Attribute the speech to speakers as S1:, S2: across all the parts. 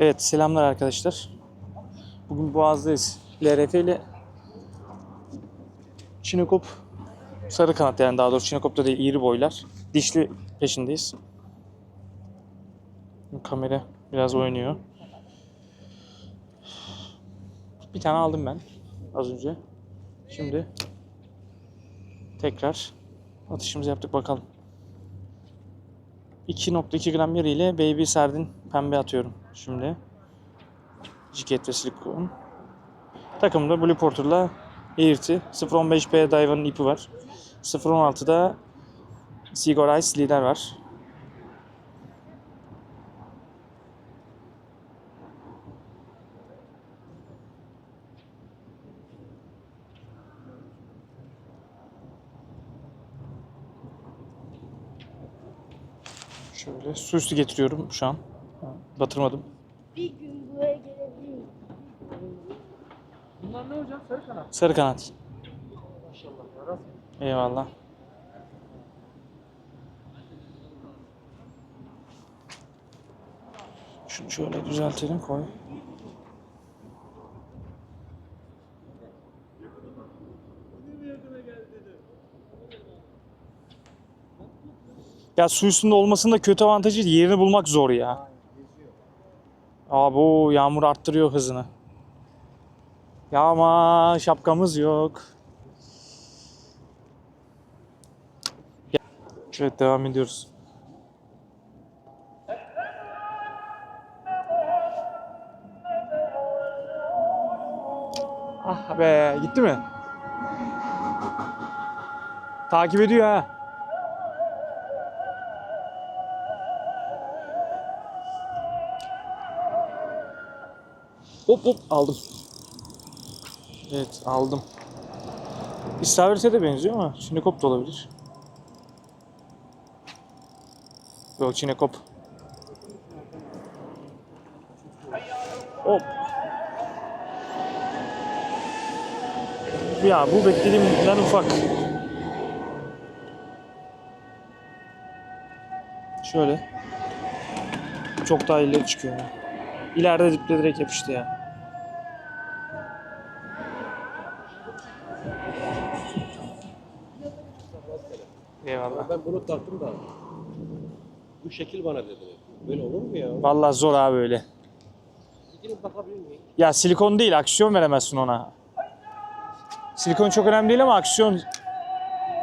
S1: Evet selamlar arkadaşlar. Bugün Boğaz'dayız. LRF ile Çinekop sarı kanat yani daha doğrusu Çinekop'ta değil iri boylar. Dişli peşindeyiz. Kamera biraz oynuyor. Bir tane aldım ben az önce. Şimdi tekrar atışımızı yaptık bakalım. 2.2 gram yarı ile Baby Sardin pembe atıyorum şimdi. Ciket ve silikon. Takımda Blue Porter'la Airty. 0.15P Daiwa'nın ipi var. 0.16'da Seagull Ice lider var. Şöyle su üstü getiriyorum şu an. Batırmadım.
S2: Bir gün buraya gelebilirim.
S3: Bunlar ne hocam? Sarı kanat.
S1: Sarı kanat.
S3: Maşallah. Rast.
S1: Eyvallah. Şunu şöyle düzeltelim koy. Ya su üstünde olmasının da kötü avantajı yerini bulmak zor ya. Abi o yağmur arttırıyor hızını. Ya ama şapkamız yok. Evet devam ediyoruz. Ah be gitti mi? Takip ediyor ha. Hop hop aldım. Evet aldım. İstavrit'e de benziyor ama Çinekop da olabilir. Yok Çinekop. Hop. Ya bu beklediğimden ufak. Şöyle. Çok daha ileri çıkıyor. İleride diple direkt yapıştı ya. Eyvallah.
S4: Ben bunu taktım da bu şekil bana dedi. Böyle olur mu ya?
S1: Vallahi zor abi öyle.
S4: Gidin bakabilir miyim?
S1: Ya silikon değil, aksiyon veremezsin ona. Silikon çok önemli değil ama aksiyon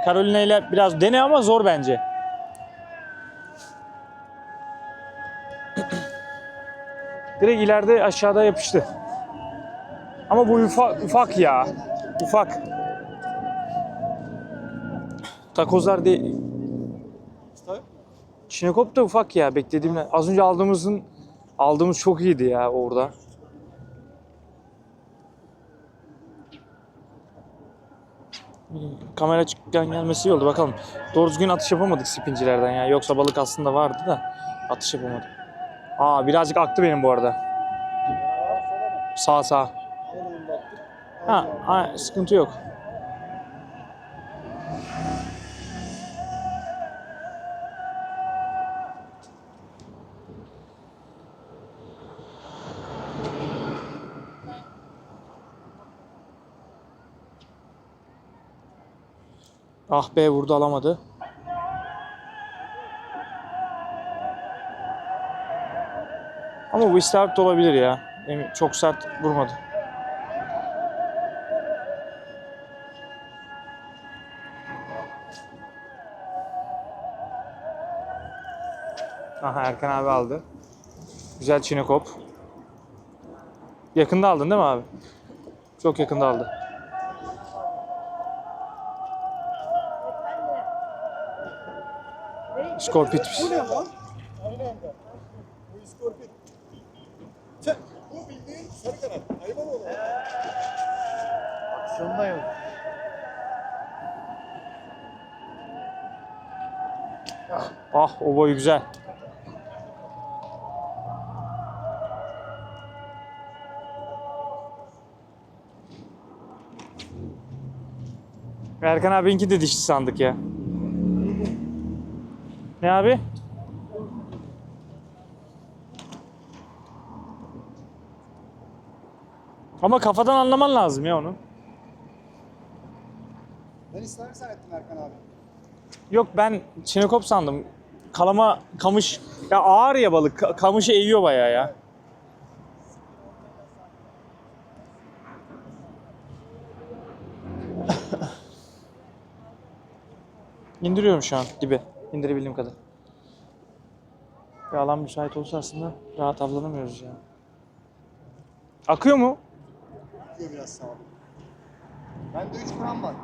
S1: Carolina ile biraz dene ama zor bence. Direkt ileride aşağıda yapıştı. Ama bu ufak, ufak ya. Ufak. Takozlar değil. Çinekop da ufak ya beklediğimden. Az önce aldığımızın aldığımız çok iyiydi ya orada. Kamera açıkken gelmesi iyi oldu bakalım. Doğru düzgün atış yapamadık spincilerden ya. Yoksa balık aslında vardı da atış yapamadık. Aa birazcık aktı benim bu arada. Sağ sağ. Ha, ha sıkıntı yok. Ah be vurdu alamadı. Bu de olabilir ya. Çok sert vurmadı. Aha Erkan abi aldı. Güzel çinekop. Yakında aldın değil mi abi? Çok yakında aldı. Skorpit.
S5: Bu ne lan? Bu iskorpit. Sen, bu bildiğin sarı kanat. Hayvan oğlu.
S3: Aksiyonda yok.
S1: Ah o boy güzel. Erkan abinki de dişli sandık ya. Ne abi? Ama kafadan anlaman lazım ya onu.
S5: Ben İslami zannettim Erkan abi.
S1: Yok ben çinekop sandım. Kalama, kamış. Ya ağır ya balık. Ka- Kamışı eğiyor bayağı ya. İndiriyorum şu an dibe. İndirebildiğim kadar. Bir alan müsait olsa aslında rahat avlanamıyoruz ya. Akıyor mu?
S5: Diyor biraz sağ olun. Bende 3 gram var.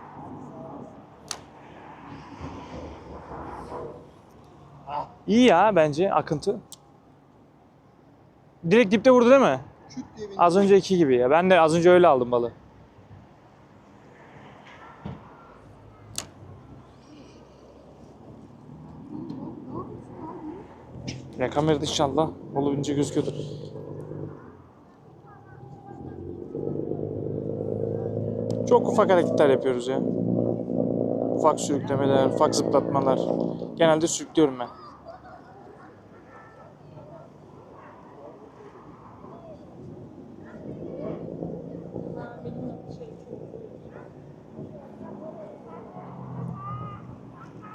S1: İyi ya bence akıntı. Direkt dipte vurdu değil mi? Az önceki gibi ya. Ben de az önce öyle aldım balığı. Ya kamerada inşallah olabildiğince gözüküyordur. Çok ufak hareketler yapıyoruz ya. Ufak sürüklemeler, ufak zıplatmalar. Genelde sürüklüyorum ben.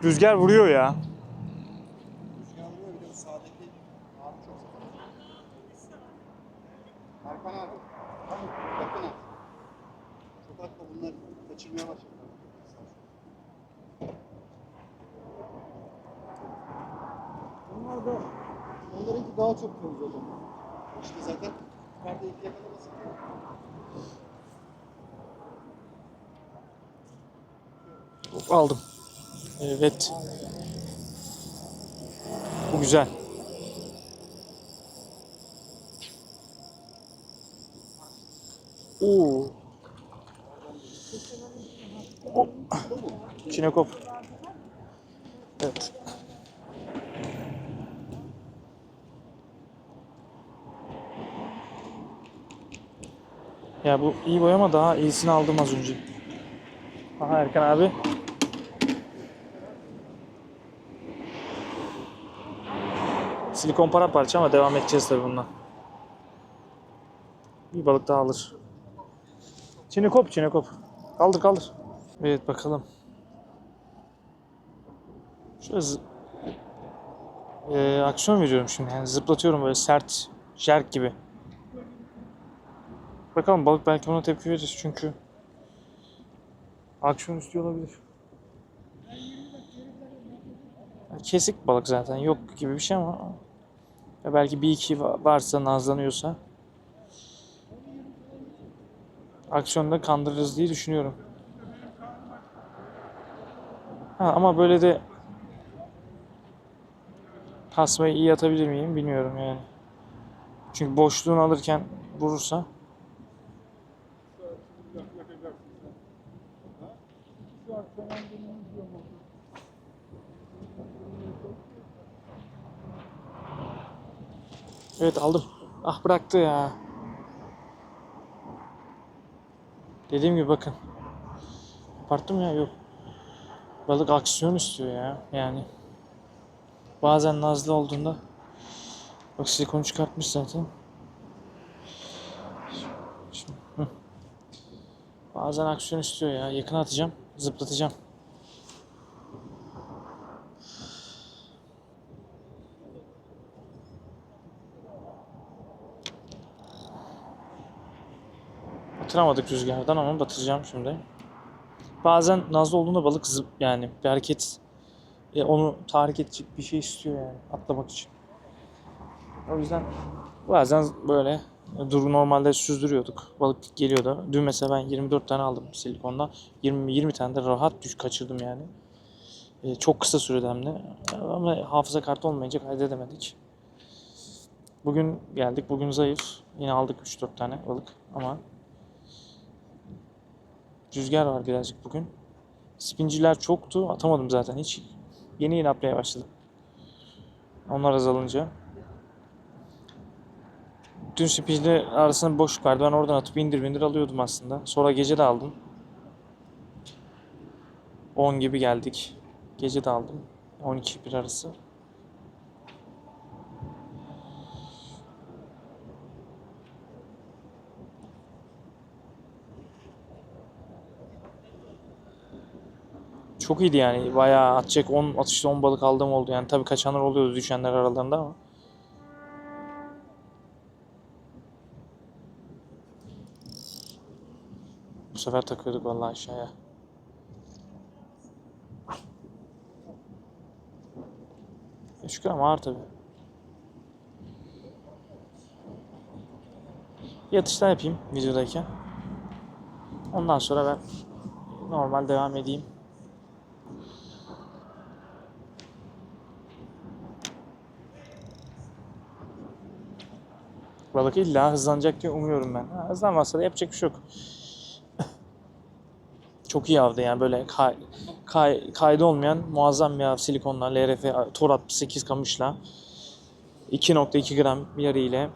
S1: Rüzgar vuruyor ya.
S5: Rüzgar vuruyor bir de bu sağdaki abi çok sıkıntı. Erkan abi. Tamam yakın at. Çok atma bunlar kaçırmaya başladılar. Onlar da onlarınki daha çok temiz o. İşte zaten yukarıda ilk yakalaması.
S1: Aldım. Evet. Bu güzel. Oo. Oh. Çinekop. Evet. Ya bu iyi boy ama daha iyisini aldım az önce. Aha Erkan abi. Silikon para parça ama devam edeceğiz tabii bundan. Bir balık daha alır. Çinekop, çinekop. Kaldır kaldır. Evet bakalım. Şöyle Ee, aksiyon veriyorum şimdi. Yani zıplatıyorum böyle sert, jerk gibi. Bakalım balık belki buna tepki verir çünkü aksiyon istiyor olabilir. Kesik balık zaten yok gibi bir şey ama ya belki bir iki va- varsa nazlanıyorsa aksiyonda kandırırız diye düşünüyorum. Ha, ama böyle de tasmayı iyi atabilir miyim bilmiyorum yani. Çünkü boşluğunu alırken vurursa Evet aldım. Ah bıraktı ya. Dediğim gibi bakın. Parttım ya yok. Balık aksiyon istiyor ya. Yani. Bazen nazlı olduğunda bak silikonu çıkartmış zaten. Şimdi. Bazen aksiyon istiyor ya. Yakın atacağım. Zıplatacağım. Batıramadık rüzgardan ama batıracağım şimdi. Bazen nazlı olduğunda balık zıp yani bir hareket e, onu tahrik edecek bir şey istiyor yani atlamak için. O yüzden bazen böyle dur normalde süzdürüyorduk. Balık geliyordu. Dün mesela ben 24 tane aldım silikonda. 20 20 tane de rahat düş kaçırdım yani. E, çok kısa sürede hem de. Ama hafıza kartı olmayınca kaydedemedik. Bugün geldik. Bugün zayıf. Yine aldık 3-4 tane balık ama Rüzgar var birazcık bugün. Spinciler çoktu. Atamadım zaten hiç. Yeni yeni atmaya başladım. Onlar azalınca dün spic'le arasında boşluk vardı. Ben oradan atıp indir bindir alıyordum aslında. Sonra gece de aldım. 10 gibi geldik. Gece de aldım. 12 bir arası. Çok iyiydi yani. Bayağı atacak 10 atışta 10 balık aldığım oldu. Yani tabii kaçanlar oluyordu düşenler aralarında ama. Sefer takıyorduk vallahi aşağıya. Şükür ama ağır tabii. Yatışlar yapayım videodayken. Ondan sonra ben normal devam edeyim. Balık illa hızlanacak diye umuyorum ben. Ha, hızlanmazsa da yapacak bir şey yok. Çok iyi avdı yani böyle kay, kay, kaydı olmayan muazzam bir av silikonla, LRF, Tor 68 kamışla 2.2 gram yarı ile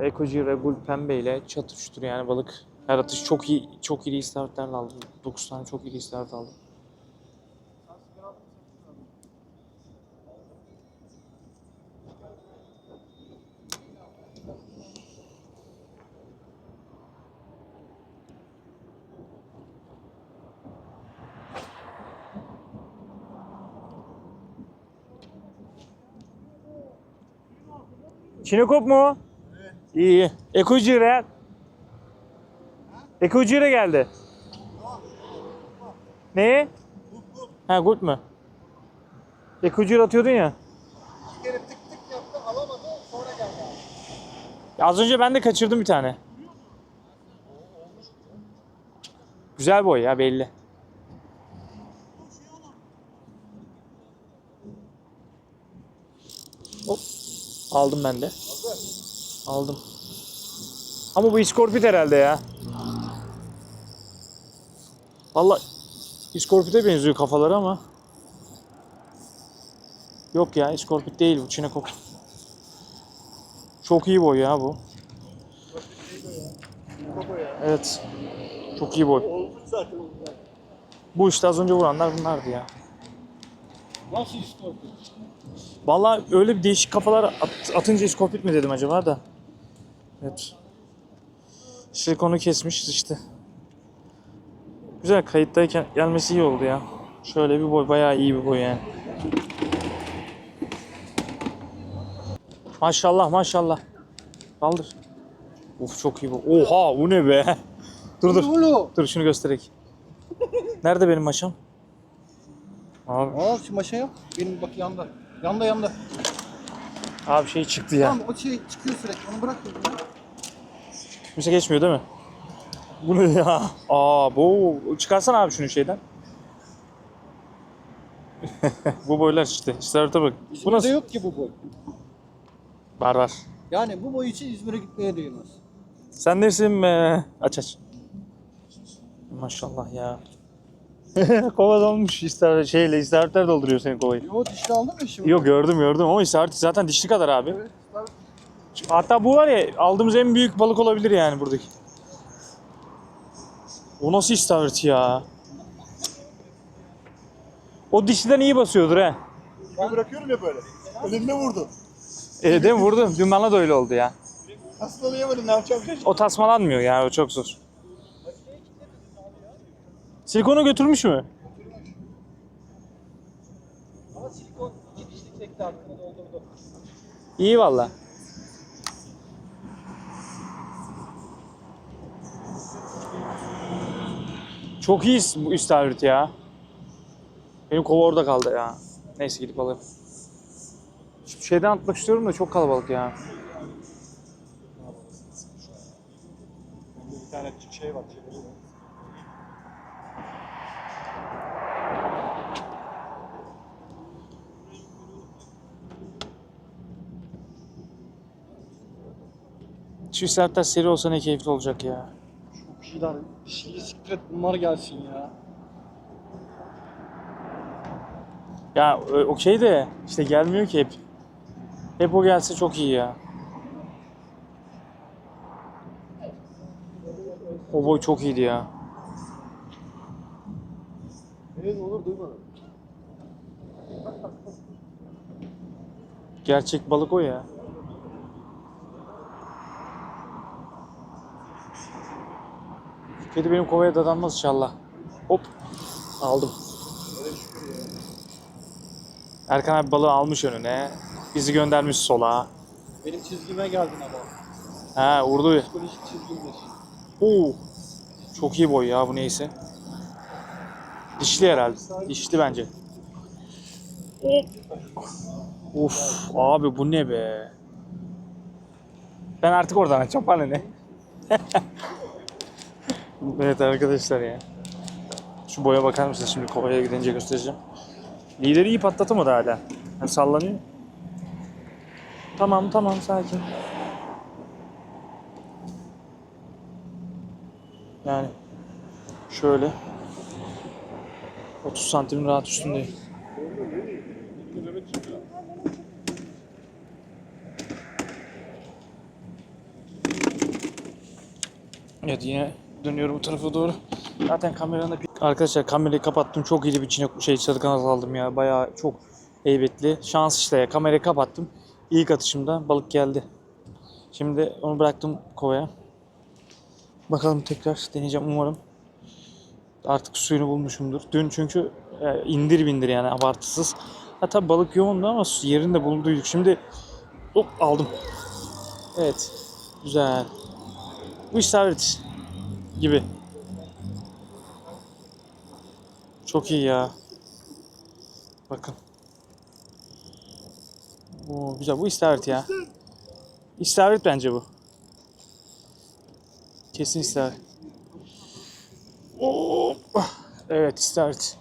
S1: Ekoji ve Bull pembe ile çatır çutur yani balık her atış çok iyi çok iyi istavritlerle aldım. 9 tane çok iyi istavrit aldım. Çinekop mu? İyi iyi. Ekojire. Ekojire geldi. Ne? Ha good mu? Ekojire atıyordun ya.
S5: Bir kere tık tık yaptı alamadı sonra geldi abi.
S1: Ya Az önce ben de kaçırdım bir tane. Güzel boy ya belli. Aldım ben de. Aldım. Ama bu iskorpit herhalde ya. Vallahi iskorpite benziyor kafaları ama. Yok ya iskorpit değil bu çinekop. Çok iyi boy ya bu. Evet. Çok iyi boy. Bu işte az önce vuranlar bunlardı ya.
S3: Nasıl iskorpiyon?
S1: Vallahi öyle bir değişik kafalar at- atınca iskopit mi dedim acaba da. Evet. Silikonu kesmiş işte. Güzel kayıttayken gelmesi iyi oldu ya. Şöyle bir boy bayağı iyi bir boy yani. Maşallah maşallah. Kaldır. Of çok iyi bu. Oha bu ne be. dur dur. Dur şunu göstereyim. Nerede benim maşam? Abi,
S5: Aa şu maşa yok. Benim bak yanda. Yanda yanda.
S1: abi şey çıktı ya.
S5: Tamam o şey çıkıyor sürekli onu bırak. ya.
S1: Kimse geçmiyor değil mi? Bu ne ya? Aa bu çıkarsana abi şunu şeyden. bu boylar işte. İstavrit'e bak. Bu
S5: İzmir'de
S1: nasıl?
S5: yok ki bu boy.
S1: Var var.
S5: Yani bu boy için İzmir'e gitmeye değmez.
S1: Sen nesin be? Aç aç. Maşallah ya. Kova dolmuş. İstavrit, şeyle istavritler dolduruyor senin kovayı.
S5: Yo dişli aldın mı şimdi?
S1: Yok gördüm gördüm ama istavrit zaten dişli kadar abi.
S5: Evet, istavrit.
S1: Hatta bu var ya aldığımız en büyük balık olabilir yani buradaki. O nasıl istavrit ya? O dişliden iyi basıyordur he.
S5: Ben bırakıyorum ya böyle. Elimde vurdu.
S1: E, değil mi vurdum? Dün bana da öyle oldu ya.
S5: Nasıl olayamadım ne yapacağım.
S1: O tasmalanmıyor ya o çok zor. Silikonu götürmüş mü?
S3: Ama silikon iki dişlik sekti hakkını doldurdu.
S1: İyi valla. Çok iyi bu istavrit ya. Benim kova orada kaldı ya. Neyse gidip alayım. Şu şeyden atmak istiyorum da çok kalabalık ya.
S5: Bir tane şey var.
S1: Şu istavritler seri olsa ne keyifli olacak ya.
S5: Çok iyiler. Dişli sikret bunlar gelsin ya.
S1: Ya ö- okey de işte gelmiyor ki hep. Hep o gelse çok iyi ya. O boy çok iyiydi ya.
S5: Evet olur duymadım.
S1: Gerçek balık o ya. Kedi benim kovaya dadanmaz inşallah. Hop. Aldım. Erkan abi balığı almış önüne. Bizi göndermiş sola.
S3: Benim çizgime geldin ama.
S1: Ha vurdu.
S3: Psikolojik çizgimdir.
S1: Oo. Çok iyi boy ya bu neyse. Dişli herhalde. Dişli bence. Of abi bu ne be? Ben artık oradan açacağım bana ne? evet arkadaşlar ya. Şu boya bakar mısın şimdi kovaya gidince göstereceğim. Lideri iyi patlatamadı hala. Yani sallanıyor. Tamam tamam sakin. Yani şöyle 30 santim rahat üstündeyim. Evet yine dönüyorum bu tarafa doğru. Zaten kameranın da... Arkadaşlar kamerayı kapattım. Çok iyi bir içine şey çadıkanaz aldım ya. Bayağı çok heybetli. Şans işte ya. Kamerayı kapattım. İlk atışımda balık geldi. Şimdi onu bıraktım kovaya. Bakalım tekrar deneyeceğim umarım. Artık suyunu bulmuşumdur. Dün çünkü e, indir bindir yani abartısız. Hatta balık yoğundu ama su- yerinde bulunduyduk. Şimdi hop aldım. Evet. Güzel. Bu istavrit gibi. Çok iyi ya. Bakın. Oo, güzel. Bu istavrit ya. İstavrit bence bu. Kesin istavrit. Oo. Evet istavrit.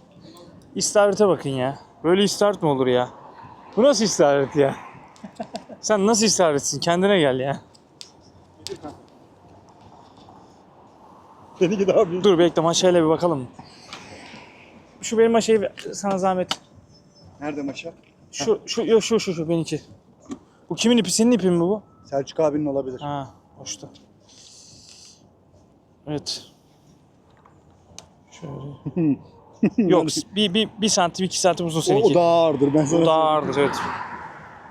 S1: İstavrite bakın ya. Böyle istavrit mi olur ya? Bu nasıl istavrit ya? Sen nasıl istavritsin? Kendine gel ya.
S5: Seninki daha büyük.
S1: Dur bekle maşayla bir bakalım. Şu benim maşayı ver, sana zahmet.
S5: Nerede maşa?
S1: Şu şu yok şu şu şu benimki. Bu kimin ipi? Senin ipin mi bu?
S5: Selçuk abinin olabilir.
S1: Ha, hoştu. Evet. Şöyle. Yok, bir, bir, bir santim, iki santim uzun
S5: o,
S1: seninki.
S5: o daha ağırdır ben sana
S1: Bu daha ağırdır, evet.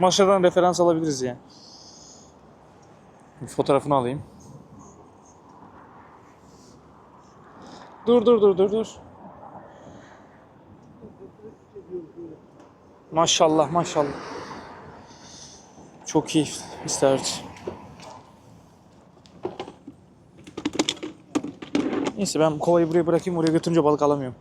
S1: Maşadan referans alabiliriz yani. Bir fotoğrafını alayım. Dur dur dur dur dur. Maşallah maşallah. Çok iyi istavrit. Neyse ben kovayı buraya bırakayım oraya götürünce balık alamıyorum.